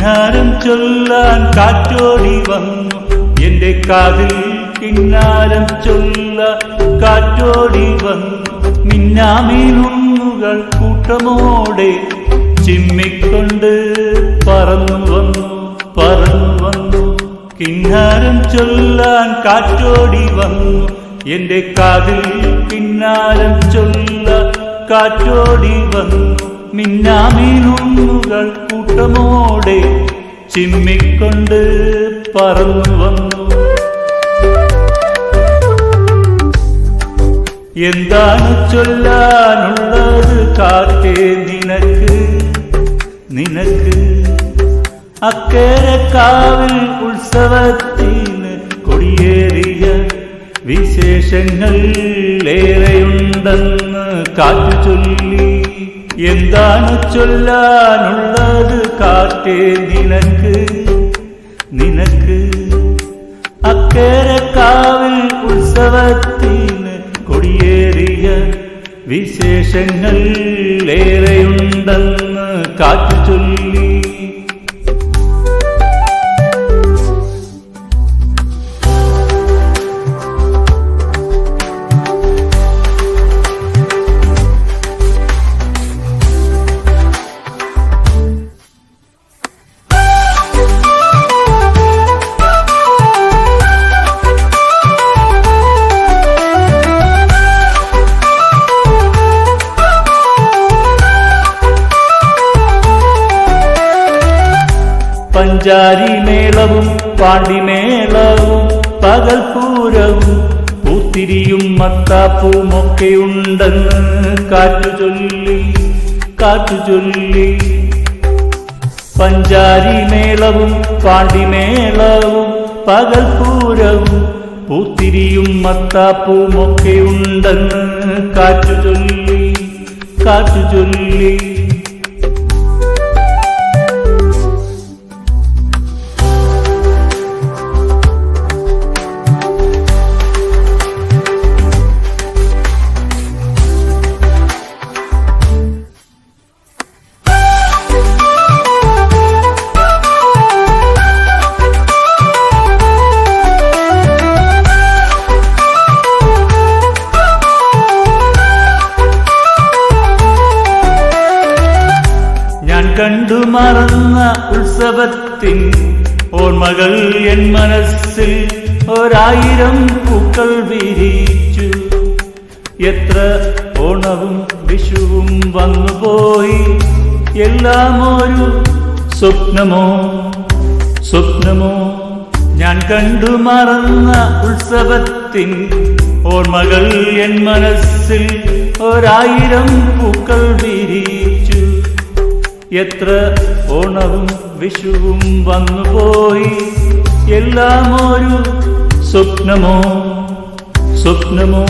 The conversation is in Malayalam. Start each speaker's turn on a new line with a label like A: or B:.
A: കിന്നാരം ചൊല്ലാൻ കാറ്റോടി വന്നു. എന്റെ കാതിൽ കിന്നാരം ചൊല്ല കാറ്റോടി വന്നു. മിന്നാമീനുങ്ങുകൾ കൂട്ടമോടെ ചിമ്മിക്കൊണ്ട് പറന്നു വന്നു പറന്നു വന്നു. കിന്നാരം ചൊല്ലാൻ കാറ്റോടി വന്നു. എന്റെ കാതിൽ കിന്നാരം ചൊല്ല കാറ്റോടി വന്നു. മിന്നാമീനുങ്ങുകൾ കൂട്ടമോടെ ചിമ്മിക്കൊണ്ട് പറന്നു വന്നു. എന്താണ് ചൊല്ലാനുള്ളത്? കാറ്റേ നിനക്ക് നിനക്ക്. അക്കേരെ കാവിൽ ഉത്സവത്തിന് കൊടിയേറിയ വിശേഷങ്ങൾ ഏറെയുണ്ടെന്ന് കാറ്റു ചൊല്ലി. എന്താണ് ചൊല്ലാനുള്ളത് കാറ്റേ നിനക്ക്? നിനക്ക് അക്കേരക്കാവിൽ ഉത്സവത്തിന് കൊടിയേറിയ വിശേഷങ്ങൾ ഏറെയുണ്ടെന്ന് കാറ്റു ചൊല്ലി പഞ്ചാരി മേളവും പാണ്ടിമേളവും പകൽപൂരവും പൂത്തിരിയും മത്താപ്പുമൊക്കെയുണ്ടെന്ന് കാറ്റു ചൊല്ലി കാറ്റു ചൊല്ലി പഞ്ചാരി മേളവും പാണ്ടിമേളവും പകൽപൂരവും പൂത്തിരിയും മത്താപ്പുമൊക്കെയുണ്ടെന്ന് കാറ്റു ചൊല്ലി കാറ്റു ചൊല്ലി കണ്ടു മറന്ന ഉത്സവത്തിൻ ഓർമ്മകൾ എൻ മനസ്സിൽ ഒരായിരം പൂക്കൾ വിരിച്ചു. എത്ര ഓണവും വിഷുവും വന്നുപോയി. എല്ലാം ഒരു സ്വപ്നമോ? സ്വപ്നമോ? ഞാൻ കണ്ടു മറന്ന ഉത്സവത്തിൻ ഓർമ്മകൾ എൻ മനസ്സിൽ ഒരായിരം പൂക്കൾ വിരിച്ചു എത്ര ഓണവും വിഷുവും വന്നുപോയി. എല്ലാം ഒരു സ്വപ്നമോ സ്വപ്നമോ